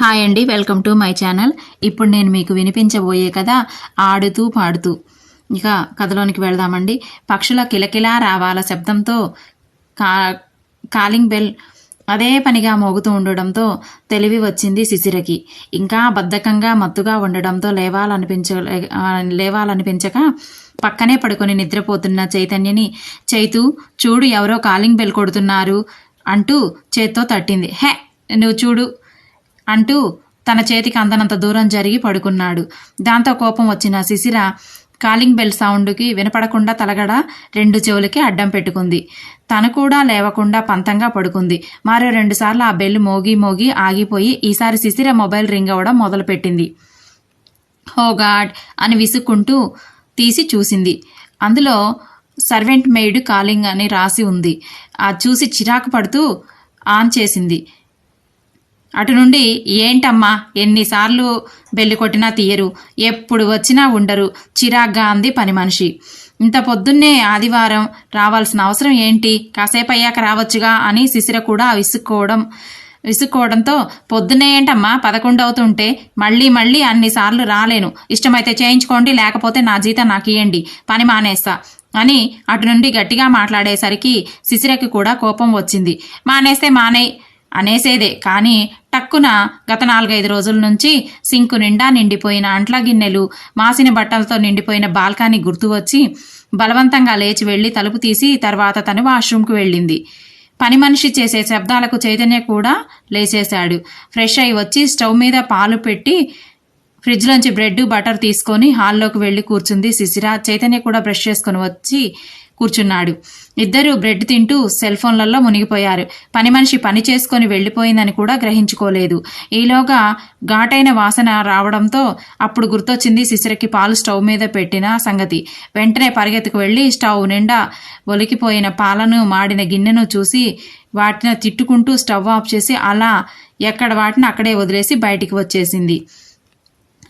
Hi అండి welcome to my channel. ఇప్పుడు నేను మీకు వినిపించబోయే కథ ఆడుతూ పాడుతూ. ఇక కథలోనికి వెళ్దామండి. పక్షుల కిలకిలా రావాల శబ్దంతో కా కాలింగ్ బెల్ అదే పనిగా మోగుతూ ఉండడంతో తెలివి వచ్చింది శిశిరకి. ఇంకా బద్ధకంగా మత్తుగా ఉండడంతో లేవాలనిపించ లేవాలనిపించక పక్కనే పడుకొని నిద్రపోతున్న చైతన్యని చైతు చూడు ఎవరో కాలింగ్ బెల్ కొడుతున్నారు అంటూ చేత్తో తట్టింది. హే నువ్వు చూడు అంటూ తన చేతికి అందనంత దూరం జరిగి పడుకున్నాడు. దాంతో కోపం వచ్చిన శిశిర కాలింగ్ బెల్ సౌండ్కి వినపడకుండా తలగడ రెండు చెవులకి అడ్డం పెట్టుకుంది. తను కూడా లేవకుండా పంతంగా పడుకుంది. మరో రెండుసార్లు ఆ బెల్ మోగి మోగి ఆగిపోయి ఈసారి శిశిర మొబైల్ రింగ్ అవ్వడం మొదలుపెట్టింది. హో గాడ్! అని విసుక్కుంటూ తీసి చూసింది. అందులో సర్వెంట్ మెయిడ్ కాలింగ్ అని రాసి ఉంది. ఆ చూసి చిరాకు పడుతూ ఆన్ చేసింది. అటు నుండి ఏంటమ్మా ఎన్నిసార్లు బెల్లి కొట్టినా తీయరు? ఎప్పుడు వచ్చినా ఉండరు. చిరాగ్గా అంది పని మనిషి. ఇంత పొద్దున్నే ఆదివారం రావాల్సిన అవసరం ఏంటి? కాసేపు అయ్యాక రావచ్చుగా అని శిశిర కూడా విసుక్కోవడం విసుక్కోవడంతో పొద్దున్నే ఏంటమ్మా పదకొండు అవుతుంటే మళ్ళీ మళ్ళీ అన్నిసార్లు రాలేను. ఇష్టమైతే చేయించుకోండి లేకపోతే నా జీతం నాకు ఇవ్వండి పని మానేస్తా అని అటు నుండి గట్టిగా మాట్లాడేసరికి శిశిరకి కూడా కోపం వచ్చింది. మానేస్తే మానే అనేసేదే. కానీ టక్కున గత నాలుగైదు రోజుల నుంచి సింకు నిండా నిండిపోయిన అంట్ల గిన్నెలు మాసిన బట్టలతో నిండిపోయిన బాల్కానీ గుర్తు వచ్చి బలవంతంగా లేచి వెళ్ళి తలుపు తీసి తర్వాత తను వాష్రూమ్కి వెళ్ళింది. పని మనిషి చేసే శబ్దాలకు చైతన్య కూడా లేచేశాడు. ఫ్రెష్ అయి వచ్చి స్టవ్ మీద పాలు పెట్టి ఫ్రిడ్జ్లోంచి బ్రెడ్ బటర్ తీసుకొని హాల్లోకి వెళ్ళి కూర్చుంది శిశిర. చైతన్య కూడా బ్రష్ చేసుకొని వచ్చి కూర్చున్నాడు. ఇద్దరూ బ్రెడ్ తింటూ సెల్ ఫోన్లలో మునిగిపోయారు. పని మనిషి పని చేసుకొని వెళ్ళిపోయిందని కూడా గ్రహించుకోలేదు. ఈలోగా ఘాటైన వాసన రావడంతో అప్పుడు గుర్తొచ్చింది శిశిరకి పాలు స్టవ్ మీద పెట్టిన సంగతి. వెంటనే పరిగెత్తుకు వెళ్ళి స్టవ్ నిండా ఒలికిపోయిన పాలను మాడిన గిన్నెను చూసి వాటిని తిట్టుకుంటూ స్టవ్ ఆఫ్ చేసి అలా ఎక్కడ వాటిని అక్కడే వదిలేసి బయటికి వచ్చేసింది.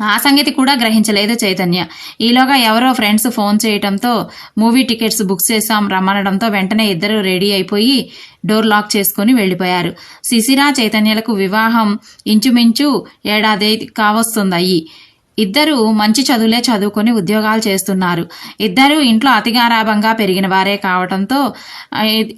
ఆ సంగతి కూడా గ్రహించలేదు చైతన్య. ఈలోగా ఎవరో ఫ్రెండ్స్ ఫోన్ చేయటంతో మూవీ టికెట్స్ బుక్ చేసాం రమ్మనడంతో వెంటనే ఇద్దరు రెడీ అయిపోయి డోర్ లాక్ చేసుకుని వెళ్ళిపోయారు. శిశిరా చైతన్యలకు వివాహం ఇంచుమించు ఏడాది కావస్తుంది అయ్యి ఇద్దరు మంచి చదువులే చదువుకొని ఉద్యోగాలు చేస్తున్నారు. ఇద్దరు ఇంట్లో అతిగారాభంగా పెరిగిన వారే కావడంతో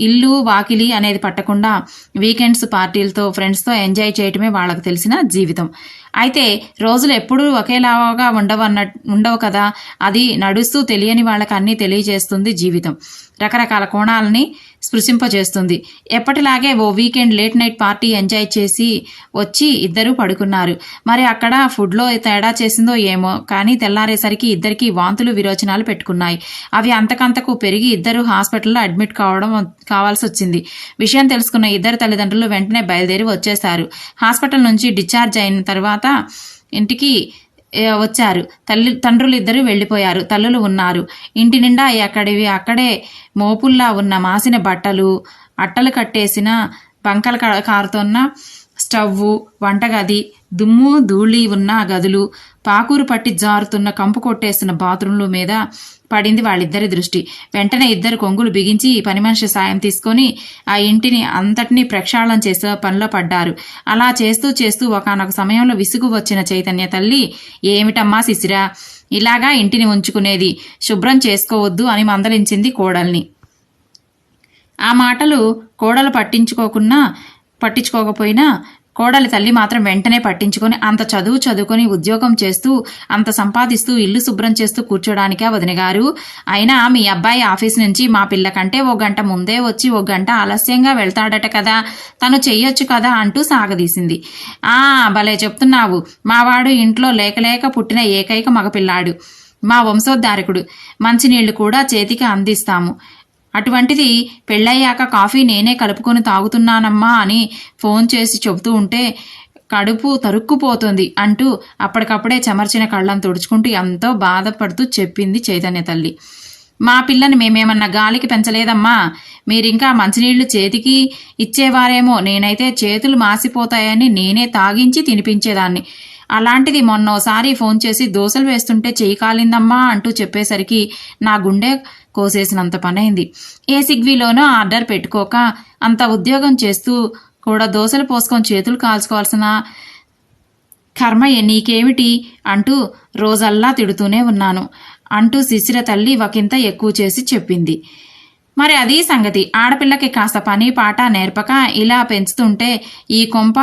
ఇల్లు వాకిలి అనేది పట్టకుండా వీకెండ్స్ పార్టీలతో ఫ్రెండ్స్తో ఎంజాయ్ చేయటమే వాళ్ళకు తెలిసిన జీవితం. అయితే రోజులు ఎప్పుడూ ఒకేలాగా ఉండవన్న ఉండవు కదా. అది నడుస్తూ తెలియని వాళ్ళకి అన్నీ తెలియజేస్తుంది జీవితం. రకరకాల కోణాలని స్పృశింపజేస్తుంది. ఎప్పటిలాగే ఓ weekend late night party enjoy చేసి వచ్చి ఇద్దరు పడుకున్నారు. మరి అక్కడ ఫుడ్లో తేడా చేసిందో ఏమో కానీ తెల్లారేసరికి ఇద్దరికి వాంతులు విరోచనాలు పెట్టుకున్నాయి. అవి అంతకంతకు పెరిగి ఇద్దరు హాస్పిటల్లో అడ్మిట్ కావడం కావాల్సి వచ్చింది విషయం తెలుసుకున్న ఇద్దరు తల్లిదండ్రులు వెంటనే బయలుదేరి వచ్చేశారు. హాస్పిటల్ నుంచి డిశ్చార్జ్ అయిన తర్వాత ఇంటికి వచ్చారు. తల్లి తండ్రులు ఇద్దరు వెళ్ళిపోయారు. తల్లులు ఉన్నారు. ఇంటి నిండా ఎక్కడివి అక్కడే మోపుల్లా ఉన్న మాసిన బట్టలు అట్టలు కట్టేసిన బంకలు కారుతున్న స్టవ్వు వంటగది దుమ్ము ధూళి ఉన్న గదులు పాకూరు పట్టి జారుతున్న కంపు కొట్టేసిన బాత్రూంల మీద పడింది వాళ్ళిద్దరి దృష్టి. వెంటనే ఇద్దరు కొంగులు బిగించి పని మనిషి సాయం తీసుకొని ఆ ఇంటిని అంతటినీ ప్రక్షాళన చేసే పనిలో పడ్డారు. అలా చేస్తూ చేస్తూ ఒకానొక సమయంలో విసుగు వచ్చిన చైతన్య తల్లి ఏమిటమ్మా శిశిరా? ఇలాగా ఇంటిని ఉంచుకునేది శుభ్రం చేసుకోవద్దు అని మందలించింది కోడల్ని. ఆ మాటలు కోడలు పట్టించుకోకున్నా పట్టించుకోకపోయినా కోడలి తల్లి మాత్రం వెంటనే పట్టించుకొని అంత చదువు చదువుకొని ఉద్యోగం చేస్తూ అంత సంపాదిస్తూ ఇల్లు శుభ్రం చేస్తూ కూర్చోడానికే వదిన గారు. అయినా మీ అబ్బాయి ఆఫీస్ నుంచి మా పిల్ల కంటే ఓ గంట ముందే వచ్చి ఓ గంట ఆలస్యంగా వెళ్తాడట కదా తను చెయ్యొచ్చు కదా అంటూ సాగదీసింది. ఆ భలే చెప్తున్నావు. మావాడు ఇంట్లో లేకలేక పుట్టిన ఏకైక మగపిల్లాడు. మా వంశోద్ధారకుడు. మంచినీళ్ళు కూడా చేతికి అందిస్తాము. అటువంటిది పెళ్ళయ్యాక కాఫీ నేనే కలుపుకొని తాగుతున్నానమ్మా అని ఫోన్ చేసి చెబుతూ ఉంటే కడుపు తరుక్కుపోతుంది అంటూ అప్పటికప్పుడే చెమర్చిన కళ్ళను తుడుచుకుంటూ ఎంతో బాధపడుతూ చెప్పింది చైతన్య తల్లి. మా పిల్లని మేమేమన్నా గాలికి పెంచలేదమ్మా. మీరింకా మంచినీళ్ళు చేతికి ఇచ్చేవారేమో. నేనైతే చేతులు మాసిపోతాయని నేనే తాగించి తినిపించేదాన్ని. అలాంటిది మొన్నోసారి ఫోన్ చేసి దోశలు వేస్తుంటే చేయి కాలిందమ్మా అంటూ చెప్పేసరికి నా గుండె కోసేసినంత పనైంది. ఏ సిగ్వీలోనో ఆర్డర్ పెట్టుకోక అంత ఉద్యోగం చేస్తూ కూడా దోశలు పోసుకొని చేతులు కాల్చుకోవాల్సిన కర్మయ్య నీకేమిటి అంటూ రోజల్లా తిడుతూనే ఉన్నాను. అంటూ శిశిర తల్లి ఒకంత ఎక్కువ చేసి చెప్పింది. మరి అది సంగతి. ఆడపిల్లకి కాస్త పని పాట నేర్పక ఇలా పెంచుతుంటే ఈ కొంప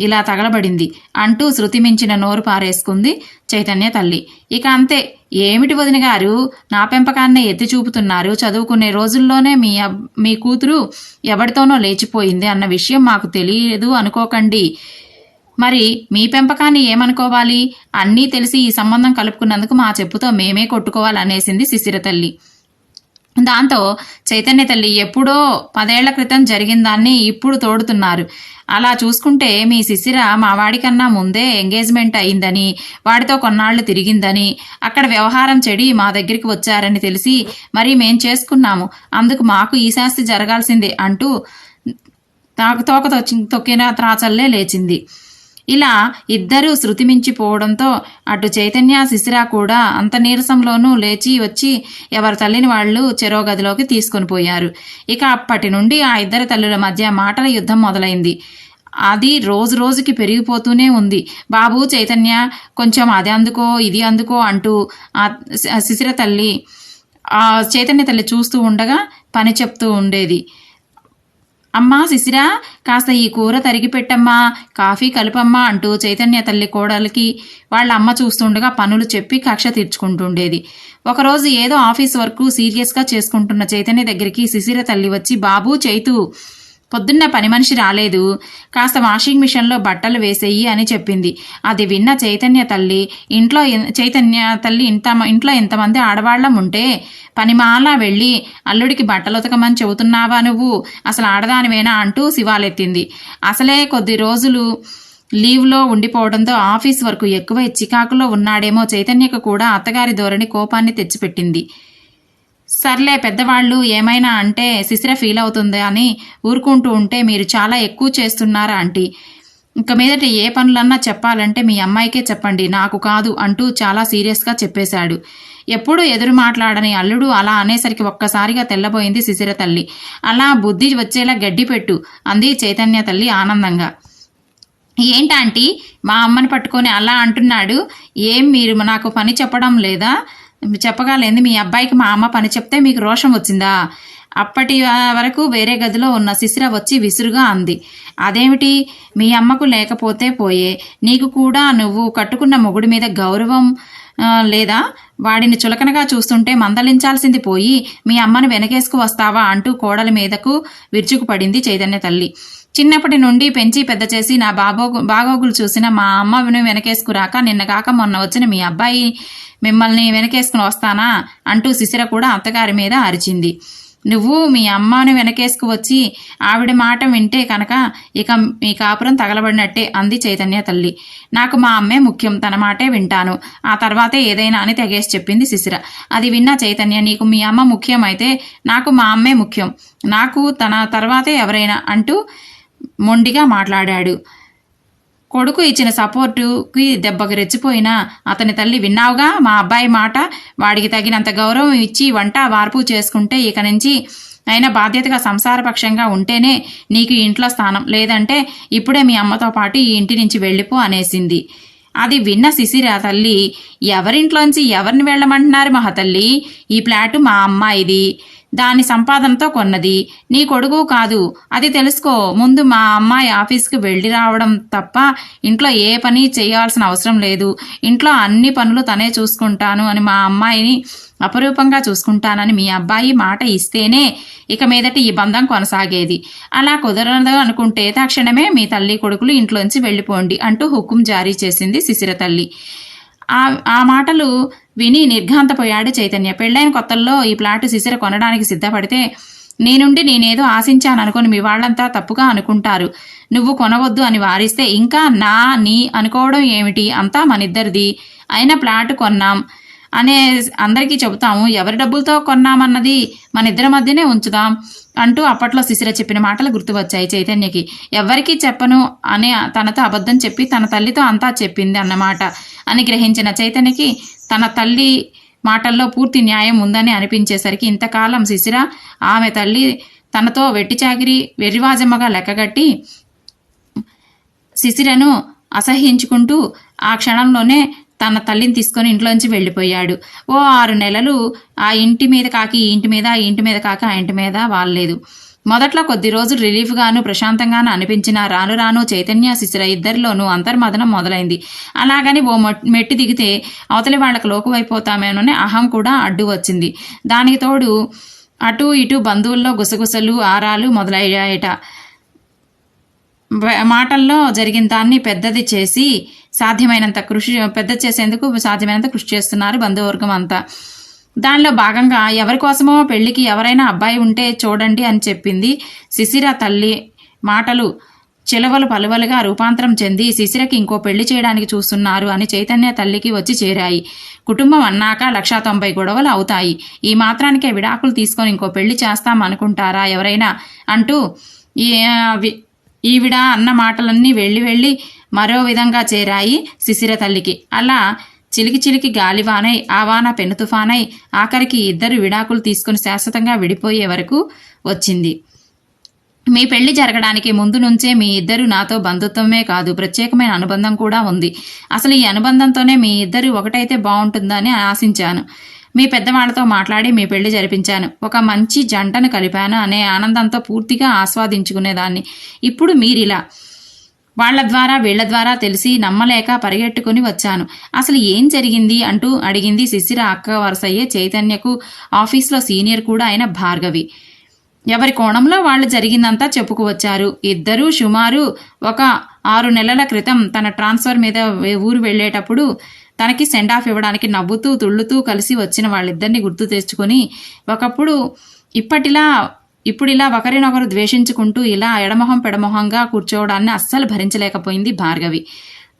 ఇలా తగలబడింది అంటూ శృతి మించిన నోరు పారేసుకుంది చైతన్య తల్లి. ఇక అంతే. ఏమిటి వదిన గారు? నా పెంపకాన్నే ఎత్తి చూపుతున్నారు. చదువుకునే రోజుల్లోనే మీ మీ కూతురు ఎవరితోనో లేచిపోయింది అన్న విషయం మాకు తెలియదు అనుకోకండి. మరి మీ పెంపకాన్ని ఏమనుకోవాలి? అన్నీ తెలిసి ఈ సంబంధం కలుపుకున్నందుకు మా చెప్పుతో మేమే కొట్టుకోవాలనేసింది శిశిర తల్లి. దాంతో చైతన్య తల్లి ఎప్పుడో పదేళ్ళ క్రితం జరిగిన దాన్ని ఇప్పుడు తోడుతున్నారు. అలా చూసుకుంటే మీ శిశిర మా వాడికన్నా ముందే ఎంగేజ్మెంట్ అయిందని వాడితో కొన్నాళ్ళు తిరిగిందని అక్కడ వ్యవహారం చెడి మా దగ్గరికి వచ్చారని తెలిసి మరి మేం చేసుకున్నాము. అందుకు మాకు ఈ శాస్తి జరగాల్సిందే అంటూ తోక తొక్కిన త్రాచల్లే లేచింది. ఇలా ఇద్దరూ శృతి మించిపోవడంతో అటు చైతన్య శిశిర కూడా అంత నీరసంలోనూ లేచి వచ్చి ఎవరి తల్లిని వాళ్ళు చెరో గదిలోకి తీసుకొని పోయారు. ఇక అప్పటి నుండి ఆ ఇద్దరు తల్లుల మధ్య మాటల యుద్ధం మొదలైంది. అది రోజు రోజుకి పెరిగిపోతూనే ఉంది. బాబు చైతన్య కొంచెం అది అందుకో ఇది అందుకో అంటూ ఆ శిశిర తల్లి ఆ చైతన్య తల్లి చూస్తూ ఉండగా పని చెప్తూ ఉండేది. అమ్మా శిశిరా కాస్త ఈ కూర తరిగి పెట్టమ్మా కాఫీ కలుపమ్మా అంటూ చైతన్య తల్లి కోడలికి వాళ్ళ అమ్మ చూస్తుండగా పనులు చెప్పి కక్ష తీర్చుకుంటుండేది. ఒకరోజు ఏదో ఆఫీస్ వర్క్ సీరియస్గా చేసుకుంటున్న చైతన్య దగ్గరికి శిశిర తల్లి వచ్చి బాబు చైతు పొద్దున్న పని మనిషి రాలేదు. కాస్త వాషింగ్ మిషన్లో బట్టలు వేసేయి అని చెప్పింది. అది విన్న చైతన్య తల్లి ఇంట్లో చైతన్య తల్లి ఇంత ఇంట్లో ఎంతమంది ఆడవాళ్ళం ఉంటే పనిమాలా వెళ్ళి అల్లుడికి బట్టలు ఉతకమని చెబుతున్నావా నువ్వు? అసలు ఆడదానివేనా? అంటూ శివాలెత్తింది. అసలే కొద్ది రోజులు లీవ్లో ఉండిపోవడంతో ఆఫీస్ వరకు ఎక్కువ చికాకులో ఉన్నాడేమో చైతన్యకు కూడా అత్తగారి ధోరణి కోపాన్ని తెచ్చిపెట్టింది. సర్లే పెద్దవాళ్ళు ఏమైనా అంటే శిశిర ఫీల్ అవుతుంది అని ఊరుకుంటూ ఉంటే మీరు చాలా ఎక్కువ చేస్తున్నారా ఆంటీ. ఇంక మీదట ఏ పనులన్నా చెప్పాలంటే మీ అమ్మాయికే చెప్పండి నాకు కాదు అంటూ చాలా సీరియస్గా చెప్పేశాడు. ఎప్పుడూ ఎదురు మాట్లాడని అల్లుడు అలా అనేసరికి ఒక్కసారిగా తెల్లబోయింది శిశిర తల్లి. అలా బుద్ధి వచ్చేలా గడ్డి పెట్టు అంది చైతన్య తల్లి ఆనందంగా. ఏంటంటీ మా అమ్మని పట్టుకొని అలా అంటున్నాడు? ఏం మీరు నాకు పని చెప్పడం లేదా? చెప్పగలేదు. మీ అబ్బాయికి మా అమ్మ పని చెప్తే మీకు రోషం వచ్చిందా? అప్పటి వరకు వేరే గదిలో ఉన్న శిశిర వచ్చి విసురుగా అంది. అదేమిటి? మీ అమ్మకు లేకపోతే పోయే. నీకు కూడా నువ్వు కట్టుకున్న మొగుడి మీద గౌరవం లేదా? వాడిని చులకనగా చూస్తుంటే మందలించాల్సింది పోయి మీ అమ్మను వెనకేసుకు వస్తావా అంటూ కోడలి మీదకు విరుచుకుపడింది చైతన్య తల్లి. చిన్నప్పటి నుండి పెంచి పెద్ద చేసి నా బాబోగు బాగోగులు చూసిన మా అమ్మను వెనకేసుకురాక నిన్న కాక మొన్న వచ్చిన మీ అబ్బాయి మిమ్మల్ని వెనకేసుకుని వస్తానా? అంటూ శిశిర కూడా అత్తగారి మీద అరిచింది. నువ్వు మీ అమ్మను వెనకేసుకు వచ్చి ఆవిడ మాట వింటే కనుక ఇక మీ కాపురం తగలబడినట్టే అంది చైతన్య తల్లి. నాకు మా అమ్మే ముఖ్యం తన మాటే వింటాను. ఆ తర్వాతే ఏదైనా అని తెగేసి చెప్పింది శిశిర. అది విన్న చైతన్య నీకు మీ అమ్మ ముఖ్యం అయితే నాకు మా అమ్మే ముఖ్యం. నాకు తన తర్వాతే ఎవరైనా అంటూ మొండిగా మాట్లాడాడు. కొడుకు ఇచ్చిన సపోర్టుకి దెబ్బకి రెచ్చిపోయినా అతని తల్లి విన్నావుగా? మా అబ్బాయి మాట వాడికి తగినంత గౌరవం ఇచ్చి వంట వార్పు చేసుకుంటే ఇక నుంచి అయినా బాధ్యతగా సంసారపక్షంగా ఉంటేనే నీకు ఇంట్లో స్థానం. లేదంటే ఇప్పుడే మీ అమ్మతో పాటు ఈ ఇంటి నుంచి వెళ్ళిపో అనేసింది. అది విన్న శిశిర తల్లి ఎవరింట్లోంచి ఎవరిని వెళ్ళమంటున్నారు మహ తల్లి? ఈ ప్లాటు మా అమ్మాయిది. దాని సంపాదనతో కొన్నది. నీ కొడుకు కాదు. అది తెలుసుకో. ముందు మా అమ్మాయి ఆఫీస్కి వెళ్ళి రావడం తప్ప ఇంట్లో ఏ పని చేయాల్సిన అవసరం లేదు. ఇంట్లో అన్ని పనులు తనే చూసుకుంటాను అని మా అమ్మాయిని అపరూపంగా చూసుకుంటానని మీ అబ్బాయి మాట ఇస్తేనే ఇక మీదట ఈ బంధం కొనసాగేది. అలా కుదరదు అనుకుంటే తక్షణమే మీ తల్లి కొడుకులు ఇంట్లోంచి వెళ్ళిపోండి అంటూ హుకుం జారీ చేసింది శిశిర తల్లి. ఆ ఆ మాటలు విని నిర్ఘాంతపోయాడు చైతన్య. పెళ్ళైన కొత్తల్లో ఈ ప్లాట్ శిశిర కొనడానికి సిద్ధపడితే నేనుండి నేనేదో ఆశించాను అనుకుని మీ వాళ్ళంతా తప్పుగా అనుకుంటారు. నువ్వు కొనవద్దు అని వారిస్తే ఇంకా నా నీ అనుకోవడం ఏమిటి? అంతా మనిద్దరిది. అయిన ప్లాట్ కొన్నాం. అనే అందరికీ చెబుతాము ఎవరి డబ్బులతో కొన్నామన్నది మన ఇద్దరి మధ్యనే ఉంచుదాం అంటూ అప్పట్లో శిశిర చెప్పిన మాటలు గుర్తువచ్చాయి చైతన్యకి. ఎవ్వరికీ చెప్పను అని తనతో అబద్ధం చెప్పి తన తల్లితో అంతా చెప్పింది అన్నమాట అని గ్రహించిన చైతన్యకి తన తల్లి మాటల్లో పూర్తి న్యాయం ఉందని అనిపించేసరికి ఇంతకాలం శిశిర ఆమె తల్లి తనతో వెట్టి చాకిరి వెర్రివాజమ్మగా లెక్కగట్టి శిశిరను అసహ్యించుకుంటూ ఆ క్షణంలోనే తన తల్లిని తీసుకొని ఇంట్లోంచి వెళ్ళిపోయాడు. ఓ ఆరు నెలలు ఆ ఇంటి మీద కాకి ఈ ఇంటి మీద ఆ ఇంటి మీద కాక ఆ ఇంటి మీద వాళ్ళలేదు మొదట్లో కొద్ది రోజులు రిలీఫ్గాను ప్రశాంతంగాను అనిపించిన రాను రాను చైతన్య శిశిర ఇద్దరిలోనూ అంతర్మదనం మొదలైంది. అలాగని ఓ మెట్టి దిగితే అవతలి వాళ్ళకు లోకువైపోతామేనని అహం కూడా అడ్డు వచ్చింది. దానికి తోడు అటు ఇటు బంధువుల్లో గుసగుసలు ఆరాలు మొదలయ్యాయట. మాటల్లో జరిగిన దాన్ని పెద్దది చేసి సాధ్యమైనంత కృషి పెద్ద చేసేందుకు సాధ్యమైనంత కృషి చేస్తున్నారు బంధువర్గం అంతా. దానిలో భాగంగా ఎవరి కోసమో పెళ్ళికి ఎవరైనా అబ్బాయి ఉంటే చూడండి అని చెప్పింది శిశిర తల్లి మాటలు చిలవలు పలువలుగా రూపాంతరం చెంది శిశిరకి ఇంకో పెళ్ళి చేయడానికి చూస్తున్నారు అని చైతన్య తల్లికి వచ్చి చేరాయి. కుటుంబం అన్నాక లక్షా తొంభై గొడవలు అవుతాయి. ఈ మాత్రానికే విడాకులు తీసుకొని ఇంకో పెళ్ళి చేస్తాం అనుకుంటారా ఎవరైనా? అంటూ ఈ వి- ఈవిడ అన్న మాటలన్నీ వెళ్ళి వెళ్ళి మరో విధంగా చేరాయి శిశిర తల్లికి. అలా చిలికి చిలికి గాలివానై ఆ వాన పెను తుఫానై ఆఖరికి ఇద్దరు విడాకులు తీసుకుని శాశ్వతంగా విడిపోయే వరకు వచ్చింది. మీ పెళ్ళి జరగడానికి ముందు నుంచే మీ ఇద్దరు నాతో బంధుత్వమే కాదు ప్రత్యేకమైన అనుబంధం కూడా ఉంది. అసలు ఈ అనుబంధంతోనే మీ ఇద్దరు ఒకటైతే బాగుంటుందని ఆశించాను. మీ పెద్దవాళ్ళతో మాట్లాడి మీ పెళ్ళి జరిపించాను. ఒక మంచి జంటను కలిపాను అనే ఆనందంతో పూర్తిగా ఆస్వాదించుకునేదాన్ని. ఇప్పుడు మీరిలా. వాళ్ళ ద్వారా వీళ్ళ ద్వారా తెలిసి నమ్మలేక పరిగెట్టుకుని వచ్చాను. అసలు ఏం జరిగింది అంటూ అడిగింది శిశిర అక్క వరసయ్యే చైతన్యకు. ఆఫీస్లో సీనియర్ కూడా అయిన భార్గవి. ఎవరి కోణంలో వాళ్ళు జరిగిందంతా చెప్పుకువచ్చారు. ఇద్దరూ సుమారు ఒక ఆరు నెలల క్రితం తన ట్రాన్స్ఫర్ మీద ఊరు వెళ్ళేటప్పుడు తనకి సెండ్ ఆఫ్ ఇవ్వడానికి నవ్వుతూ తుళ్ళుతూ కలిసి వచ్చిన వాళ్ళిద్దరిని గుర్తు తెచ్చుకొని ఒకప్పుడు ఇప్పటిలా ఇప్పుడు ఇలా ఒకరినొకరు ద్వేషించుకుంటూ ఇలా ఎడమొహం పెడమొహంగా కూర్చోవడాన్ని అస్సలు భరించలేకపోయింది భార్గవి.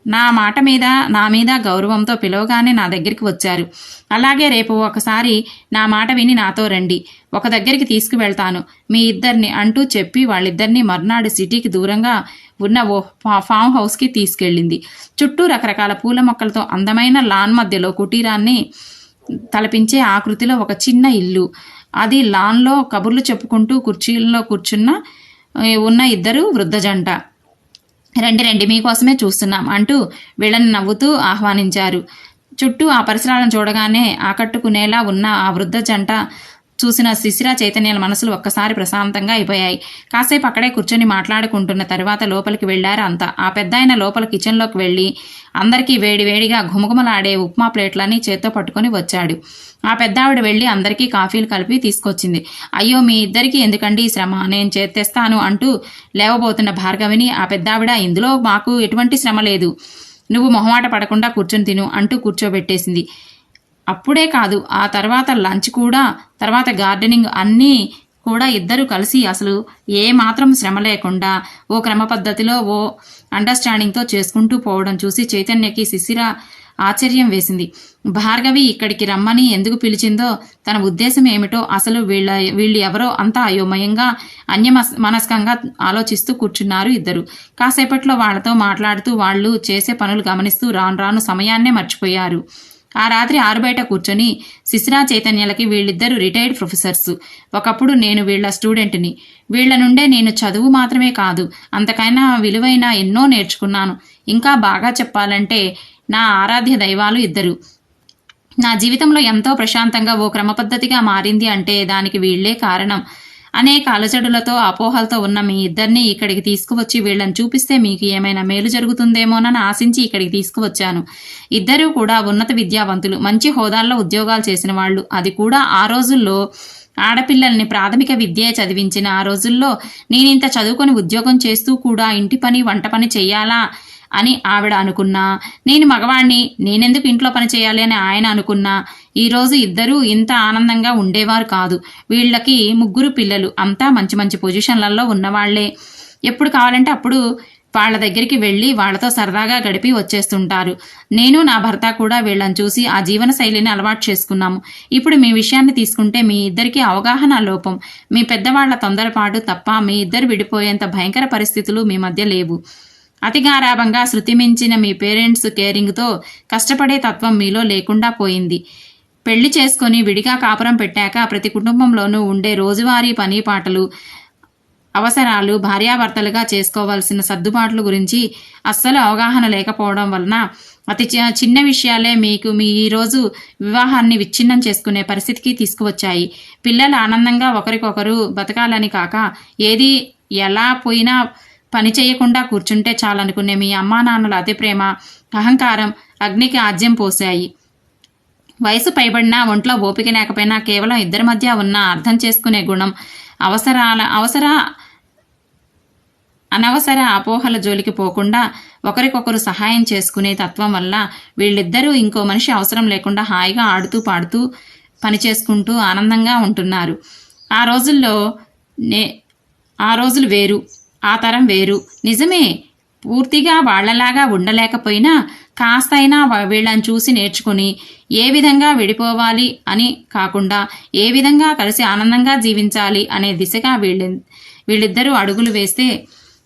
నా మాట మీద నా మీద గౌరవంతో పిలవగానే నా దగ్గరికి వచ్చారు. అలాగే రేపు ఒకసారి నా మాట విని నాతో రండి. ఒక దగ్గరికి తీసుకువెళ్తాను. మీ ఇద్దరిని అంటూ చెప్పి వాళ్ళిద్దరిని మర్నాడు సిటీకి దూరంగా ఉన్న ఓ ఫా- ఫామ్ హౌస్కి తీసుకెళ్ళింది. చుట్టూ రకరకాల పూల మొక్కలతో అందమైన లాన్ మధ్యలో కుటీరాన్ని తలపించే ఆకృతిలో ఒక చిన్న ఇల్లు. అది లాన్లో కబుర్లు చెప్పుకుంటూ కుర్చీల్లో కూర్చున్న ఉన్న ఇద్దరు వృద్ధ జంట రండి రండి మీకోసమే చూస్తున్నాం అంటూ వీళ్ళని నవ్వుతూ ఆహ్వానించారు. చుట్టూ ఆ పరిసరాలను చూడగానే ఆకట్టుకునేలా ఉన్న ఆ వృద్ధ జంట చూసిన శిశిర చైతన్యాల మనసులు ఒక్కసారి ప్రశాంతంగా అయిపోయాయి. కాసేపు అక్కడే కూర్చొని మాట్లాడుకుంటున్న తర్వాత లోపలికి వెళ్ళారు అంతా. ఆ పెద్దాయన లోపల కిచెన్లోకి వెళ్ళి అందరికీ వేడివేడిగా ఘుమఘుమలాడే ఉప్మా ప్లేట్లని చేత్తో పట్టుకొని వచ్చాడు. ఆ పెద్దావిడ వెళ్ళి అందరికీ కాఫీలు కలిపి తీసుకొచ్చింది. అయ్యో మీ ఇద్దరికీ ఎందుకండి ఈ శ్రమ? నేను చేతేస్తాను అంటూ లేవబోతున్న భార్గవిని ఆ పెద్దావిడ ఇందులో మాకు ఎటువంటి శ్రమ లేదు. నువ్వు మొహమాట పడకుండా కూర్చొని తిను అంటూ కూర్చోబెట్టేసింది. అప్పుడే కాదు ఆ తర్వాత లంచ్ కూడా తర్వాత గార్డెనింగ్ అన్నీ కూడా ఇద్దరు కలిసి అసలు ఏ మాత్రం శ్రమ లేకుండా ఓ క్రమ పద్ధతిలో ఓ అండర్స్టాండింగ్తో చేసుకుంటూ పోవడం చూసి చైతన్యకి శిశిర ఆశ్చర్యం వేసింది. భార్గవి ఇక్కడికి రమ్మని ఎందుకు పిలిచిందో తన ఉద్దేశం ఏమిటో అసలు వీళ్ళ వీళ్ళు ఎవరో అంతా అయోమయంగా అన్యమస్ మనస్కంగా ఆలోచిస్తూ కూర్చున్నారు ఇద్దరు. కాసేపట్లో వాళ్ళతో మాట్లాడుతూ వాళ్ళు చేసే పనులు గమనిస్తూ రాను రాను సమయాన్నే మర్చిపోయారు. ఆ రాత్రి ఆరుబయట కూర్చొని శిశిరా చైతన్యలకి వీళ్ళిద్దరూ రిటైర్డ్ ప్రొఫెసర్స్. ఒకప్పుడు నేను వీళ్ళ స్టూడెంట్ని. వీళ్ళ నుండే నేను చదువు మాత్రమే కాదు అంతకైనా విలువైన ఎన్నో నేర్చుకున్నాను. ఇంకా బాగా చెప్పాలంటే నా ఆరాధ్య దైవాలు ఇద్దరు. నా జీవితంలో ఎంతో ప్రశాంతంగా ఓ క్రమపద్ధతిగా మారింది అంటే దానికి వీళ్ళే కారణం. అనేక అలజడులతో అపోహలతో ఉన్న మీ ఇద్దరిని ఇక్కడికి తీసుకువచ్చి వీళ్ళని చూపిస్తే మీకు ఏమైనా మేలు జరుగుతుందేమోనని ఆశించి ఇక్కడికి తీసుకువచ్చాను. ఇద్దరూ కూడా ఉన్నత విద్యావంతులు మంచి హోదాల్లో ఉద్యోగాలు చేసిన వాళ్ళు. అది కూడా ఆ రోజుల్లో ఆడపిల్లల్ని ప్రాథమిక విద్యే చదివించిన ఆ రోజుల్లో నేనింత చదువుకొని ఉద్యోగం చేస్తూ కూడా ఇంటి పని వంట పని చేయాలా అని ఆవిడ అనుకున్నా. నేను మగవాణ్ణి నేనెందుకు ఇంట్లో పని చేయాలి అని ఆయన అనుకున్నా. ఈరోజు ఇద్దరూ ఇంత ఆనందంగా ఉండేవారు కాదు. వీళ్ళకి ముగ్గురు పిల్లలు. అంతా మంచి మంచి పొజిషన్లలో ఉన్నవాళ్ళే. ఎప్పుడు కావాలంటే అప్పుడు వాళ్ళ దగ్గరికి వెళ్ళి వాళ్ళతో సరదాగా గడిపి వచ్చేస్తుంటారు. నేను నా భర్త కూడా వీళ్ళని చూసి ఆ జీవన శైలిని అలవాటు చేసుకున్నాము. ఇప్పుడు మీ విషయాన్ని తీసుకుంటే మీ ఇద్దరికి అవగాహన లోపం. మీ పెద్దవాళ్ళ తొందరపాటు తప్ప మీ ఇద్దరు విడిపోయేంత భయంకర పరిస్థితులు మీ మధ్య లేవు. అతిగారాభంగా శృతి మించిన మీ పేరెంట్స్ కేరింగ్తో కష్టపడే తత్వం మీలో లేకుండా పోయింది. పెళ్ళి చేసుకొని విడిగా కాపురం పెట్టాక ప్రతి కుటుంబంలోనూ ఉండే రోజువారీ పని పాటలు అవసరాలు భార్యాభర్తలుగా చేసుకోవాల్సిన సర్దుబాట్ల గురించి అస్సలు అవగాహన లేకపోవడం వలన అతి చి- చిన్న విషయాలే మీకు మీ ఈరోజు వివాహాన్ని విచ్ఛిన్నం చేసుకునే పరిస్థితికి తీసుకువచ్చాయి. పిల్లలు ఆనందంగా ఒకరికొకరు బతకాలని కాక ఏది ఎలా పోయినా పని చేయకుండా కూర్చుంటే చాలనుకునే మీ అమ్మా నాన్నల అతి ప్రేమ అహంకారం అగ్నికి ఆజ్యం పోసాయి వయసు పైబడినా ఒంట్లో ఓపిక లేకపోయినా కేవలం ఇద్దరి మధ్య ఉన్న అర్థం చేసుకునే గుణం అవసరాల అవసర అనవసర అపోహల జోలికి పోకుండా ఒకరికొకరు సహాయం చేసుకునే తత్వం వల్ల వీళ్ళిద్దరూ ఇంకో మనిషి అవసరం లేకుండా హాయిగా ఆడుతూ పాడుతూ పని చేసుకుంటూ ఆనందంగా ఉంటున్నారు. ఆ రోజుల్లో నే ఆ రోజులు వేరు. ఆ తరం వేరు. నిజమే. పూర్తిగా వాళ్ళలాగా ఉండలేకపోయినా కాస్తైనా అయినా వీళ్ళని చూసి నేర్చుకుని ఏ విధంగా విడిపోవాలి అని కాకుండా ఏ విధంగా కలిసి ఆనందంగా జీవించాలి అనే దిశగా వీళ్ళ వీళ్ళిద్దరూ అడుగులు వేస్తే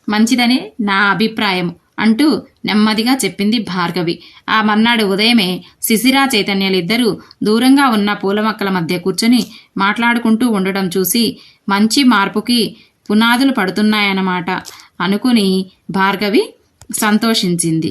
మంచిదని నా అభిప్రాయం అంటూ నెమ్మదిగా చెప్పింది భార్గవి. ఆ మర్నాడు ఉదయమే శిశిరా చైతన్యలిద్దరూ దూరంగా ఉన్న పూల మొక్కల మధ్య కూర్చొని మాట్లాడుకుంటూ ఉండడం చూసి మంచి మార్పుకి పునాదులు పడుతున్నాయన్నమాట అనుకుని భార్గవి సంతోషించింది.